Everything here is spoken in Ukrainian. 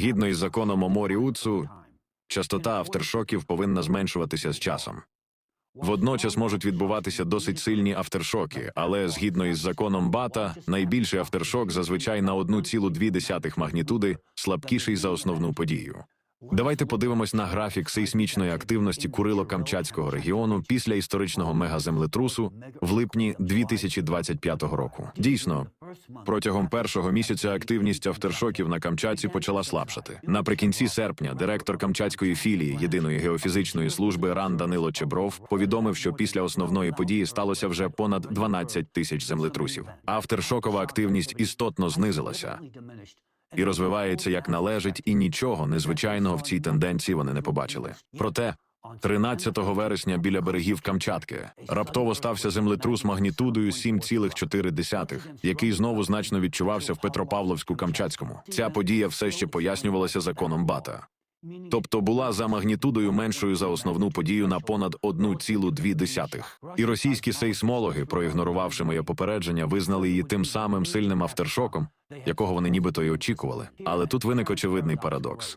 Згідно із законом о морі Уцу, частота авторшоків повинна зменшуватися з часом. Водночас можуть відбуватися досить сильні авторшоки, але згідно із законом Бата, найбільший авторшок зазвичай на 1,2 магнітуди слабкіший за основну подію. Давайте подивимось на графік сейсмічної активності Курило-Камчатського регіону після історичного мегаземлетрусу в липні 2025 року. Дійсно, протягом першого місяця активність авторшоків на Камчатці почала слабшати. Наприкінці серпня директор Камчатської філії єдиної геофізичної служби РАН Данило Чебров повідомив, що після основної події сталося вже понад 12 тисяч землетрусів. Авторшокова активність істотно знизилася і розвивається як належить, і нічого незвичайного в цій тенденції вони не побачили. Проте 13 вересня біля берегів Камчатки раптово стався землетрус магнітудою 7,4, який знову значно відчувався в Петропавловську-Камчатському. Ця подія все ще пояснювалася законом Бата. Тобто була за магнітудою меншою за основну подію на понад 1,2. І російські сейсмологи, проігнорувавши моє попередження, визнали її тим самим сильним авторшоком, якого вони нібито й очікували. Але тут виник очевидний парадокс.